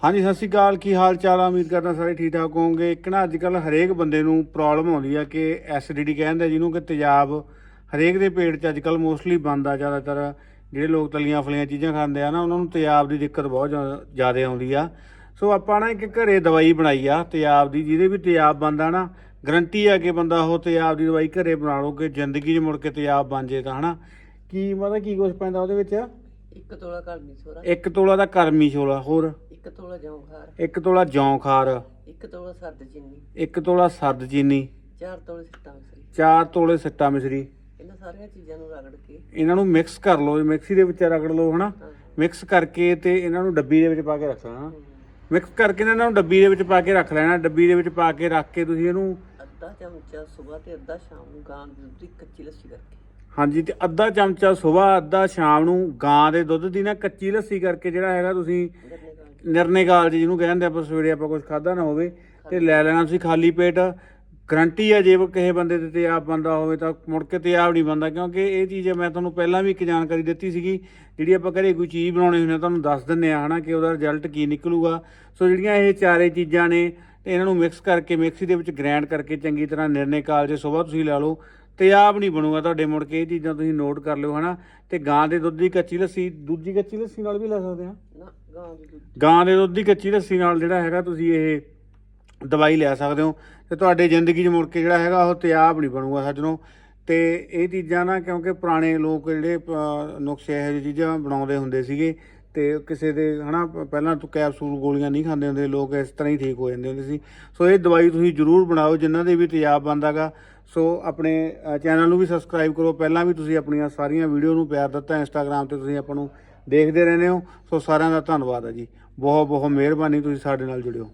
ਹਾਂਜੀ ਸਤਿ ਸ਼੍ਰੀ ਅਕਾਲ। ਕੀ ਹਾਲ ਚਾਲ ਆ? ਉਮੀਦ ਕਰਦਾ ਸਾਰੇ ਠੀਕ ਠਾਕ ਹੋਵੋਗੇ। ਇੱਕ ਨਾ ਅੱਜ ਕੱਲ ਹਰੇਕ ਬੰਦੇ ਨੂੰ ਪ੍ਰੋਬਲਮ ਆਉਂਦੀ ਆ ਕਿ ਐਸਿਡਿਟੀ ਕਹਿੰਦੇ ਜਿਹਨੂੰ ਕਿ ਤੇਜ਼ਾਬ ਹਰੇਕ ਦੇ ਪੇਟ 'ਚ ਅੱਜ ਕੱਲ ਮੋਸਟਲੀ ਬੰਦਾ ਜ਼ਿਆਦਾਤਰ। ਜਿਹੜੇ ਲੋਕ ਤਲੀਆਂ ਫਲੀਆਂ ਚੀਜ਼ਾਂ ਖਾਂਦੇ ਆ ਨਾ ਉਹਨਾਂ ਨੂੰ ਤੇਜ਼ਾਬ ਦੀ ਦਿੱਕਤ ਬਹੁਤ ਜ਼ਿਆਦਾ ਆਉਂਦੀ ਆ। ਸੋ ਆਪਾਂ ਨਾ ਇੱਕ ਘਰੇ ਦਵਾਈ ਬਣਾਈ ਆ ਤੇਜ਼ਾਬ ਦੀ। ਜਿਹਦੇ ਵੀ ਤੇਜ਼ਾਬ ਬੰਦਾ ਨਾ ਗਰੰਟੀ ਆ ਕਿ ਬੰਦਾ ਉਹ ਤੇਜ਼ਾਬ ਦੀ ਦਵਾਈ ਘਰੇ ਬਣਾ ਲਓ ਕਿ ਜ਼ਿੰਦਗੀ 'ਚ ਮੁੜ ਕੇ ਤੇਜ਼ਾਬ ਬਣ ਜੇ ਤਾਂ ਹਨਾ? ਕੀ ਮਤਲਬ ਕੀ ਕੁਝ ਪੈਂਦਾ ਉਹਦੇ ਵਿੱਚ? ਇੱਕ ਤੋਲਾ ਕਰਨੀ ਸੋਰਾ ਇੱਕ ਤੋਲਾ ਦਾ ਕਰਮੀ ਛੋਲਾ ਹੋਰ? ਇੱਕ ਤੋਲਾ ਜੌਂਖਾਰ ਇੱਕ ਤੋਲਾ ਜੌਂ ਖਾਰ। ਇੱਕ ਤੋਲਾ ਸਰਦ ਚੀਨੀ। ਇੱਕ ਤੋਲਾ ਸਰਦ ਚੀਨੀ। ਚਾਰ ਤੋਲੇ ਸਿੱਟਾਂ ਮਿਸਰੀ। ਚਾਰ ਤੋਲੇ ਸੱਟਾ ਮਿਸਰੀ। ਇਹਨਾਂ ਸਾਰੀਆਂ ਚੀਜ਼ਾਂ ਨੂੰ ਰਗੜ ਕੇ। ਇਹਨਾਂ ਨੂੰ ਮਿਕਸ ਕਰ ਲਓ ਮਿਕਸੀ ਦੇ ਵਿੱਚ ਰਗੜ ਲਓ ਹਨਾ? ਮਿਕਸ ਕਰਕੇ ਤੇ ਇਹਨਾਂ ਨੂੰ ਡੱਬੀ ਦੇ ਵਿੱਚ ਪਾ ਕੇ ਰੱਖ ਲੈਣਾ। ਮਿਕਸ ਕਰਕੇ ਇਹਨਾਂ ਨੂੰ ਡੱਬੀ ਦੇ ਵਿੱਚ ਪਾ ਕੇ ਰੱਖ ਲੈਣਾ। ਡੱਬੀ ਦੇ ਵਿੱਚ ਪਾ ਕੇ ਰੱਖ ਕੇ ਤੁਸੀਂ ਇਹਨੂੰ ਅੱਧਾ ਚਮਚਾ ਸਵੇਰ ਤੇ ਅੱਧਾ ਸ਼ਾਮ ਨੂੰ ਗਾਂ ਦੀ ਦੁੱਧ ਦੀ ਕੱਚੀ ਲੱਸੀ ਕਰਕੇ। ਹਾਂਜੀ ਤੇ ਅੱਧਾ ਚਮਚਾ ਸਵੇਰ ਅੱਧਾ ਸ਼ਾਮ ਨੂੰ ਗਾਂ ਦੇ ਦੁੱਧ ਦੀ ਨਾ ਕੱਚੀ ਲੱਸੀ ਕਰਕੇ ਜਿਹੜਾ ਹੈਗਾ ਤੁਸੀਂ ਗਰਨੇ ਗਾਂ ਨਿਰਨੇ ਕਾਲਜ ਜਿਹਨੂੰ ਕਹਿੰਦੇ ਆਪਾਂ ਸਵੇਰੇ ਆਪਾਂ ਕੁਝ ਖਾਦਾ ਨਾ ਹੋਵੇ ਤੇ ਲੈ ਲੈਣਾ ਤੁਸੀਂ ਖਾਲੀ ਪੇਟ। ਗਰੰਟੀ ਹੈ ਜੇ ਕਿਸੇ ਬੰਦੇ 'ਤੇ ਤੇਜ਼ਾਬ ਬੰਦਾ ਹੋਵੇ ਤਾਂ ਮੁੜ ਕੇ ਤੇਜ਼ਾਬ ਨਹੀਂ ਬੰਦਾ ਕਿਉਂਕਿ ਇਹ ਚੀਜ਼ ਮੈਂ ਤੁਹਾਨੂੰ ਪਹਿਲਾਂ ਵੀ ਇੱਕ ਜਾਣਕਾਰੀ ਦਿੱਤੀ ਸੀਗੀ, ਜਿਹੜੀ ਆਪਾਂ ਘਰੇ ਕੋਈ ਚੀਜ਼ ਬਣਾਉਣੀ ਹੁੰਦੀ ਆ ਤੁਹਾਨੂੰ ਦੱਸ ਦਿੰਨੇ ਆ ਹਨਾ ਕਿ ਉਹਦਾ ਰਿਜ਼ਲਟ ਕੀ ਨਿਕਲੂਗਾ। ਸੋ ਜਿਹੜੀਆਂ ਇਹ ਚਾਰੇ ਚੀਜ਼ਾਂ ਨੇ, ਤੇ ਇਹਨਾਂ ਨੂੰ ਮਿਕਸ ਕਰਕੇ ਮਿਕਸੀ ਦੇ ਵਿੱਚ ਗ੍ਰਾਈਂਡ ਕਰਕੇ ਚੰਗੀ ਤਰ੍ਹਾਂ ਨਿਰਨੇ ਕਾਲਜ ਸਵੇਰ ਤੁਸੀਂ ਲਾ ਲਓ ਤੇਜ਼ਾਬ ਨਹੀਂ ਬਣੂਗਾ ਤੁਹਾਡੇ ਮੁੜ ਕੇ ਇਹ ਚੀਜ਼ਾਂ ਤੁਸੀਂ ਨੋਟ ਕਰ ਲਿਓ ਹਨਾ? ਤੇ ਗਾਂ ਦੇ ਦੁੱਧ ਦੀ ਕੱਚੀ ਲੱਸੀ ਦੂਜੀ ਕੱਚੀ ਲੱਸੀ ਨਾਲ ਵੀ ਲੈ ਸਕਦੇ ਆ? ਨਾ ਗਾਂ ਦੀ ਦੁੱਧ ਗਾਂ ਦੇ ਦੁੱਧ ਦੀ ਕੱਚੀ ਲੱਸੀ ਨਾਲ ਜਿਹੜਾ ਹੈਗਾ ਤੁਸੀਂ ਇਹ ਦਵਾਈ ਲੈ ਸਕਦੇ ਹੋ। ਤੇ ਤੁਹਾਡੇ ਜ਼ਿੰਦਗੀ 'ਚ ਮੁੜ ਕੇ ਜਿਹੜਾ ਹੈਗਾ ਉਹ ਤਿਆਬ ਨਹੀਂ ਬਣੂਗਾ ਸੱਜਣੋ। ਤੇ ਇਹ ਚੀਜ਼ਾਂ ਨਾ ਕਿਉਂਕਿ ਪੁਰਾਣੇ ਲੋਕ ਜਿਹੜੇ ਨੁਕਸੇ ਇਹੋ ਜਿਹੀ ਚੀਜ਼ਾਂ ਬਣਾਉਂਦੇ ਹੁੰਦੇ ਸੀਗੇ। ਤੇ ਕਿਸੇ ਦੇ, ਹਨਾ, ਪ- ਪਹਿਲਾਂ ਤੋਂ ਕੈਪਸੂਲ ਗੋਲੀਆਂ ਨਹੀਂ ਖਾਂਦੇ ਹੁੰਦੇ, ਲੋਕ ਇਸ ਤਰ੍ਹਾਂ ਹੀ ਠੀਕ ਹੋ ਜਾਂਦੇ ਹੁੰਦੇ ਸੀ। ਸੋ ਇਹ ਦਵਾਈ ਤੁਸੀਂ ਜ਼ਰੂਰ ਬਣਾਓ, ਜਿਨ੍ਹਾਂ ਦੇ ਵੀ ਤਿਆਬ ਬੰਦਾਗਾ ਸੋ ਆਪਣੇ ਚੈਨਲ ਨੂੰ ਵੀ ਸਬਸਕ੍ਰਾਈਬ ਕਰੋ। ਪਹਿਲਾਂ ਵੀ ਤੁਸੀਂ ਆਪਣੀਆਂ ਸਾਰੀਆਂ ਵੀਡੀਓ ਨੂੰ ਪਿਆਰ ਦਿੱਤਾ ਇੰਸਟਾਗ੍ਰam ਤੇ ਤੁਸੀਂ ਆਪਾਂ ਨੂੰ ਦੇਖਦੇ ਰਹਿੰਦੇ ਹੋ। ਸੋ ਸਾਰਿਆਂ ਦਾ ਧੰਨਵਾਦ ਹੈ ਜੀ। ਬਹੁਤ ਬਹੁਤ ਮਿਹਰਬਾਨੀ ਤੁਸੀਂ ਸਾਡੇ ਨਾਲ ਜੁੜਿਓ।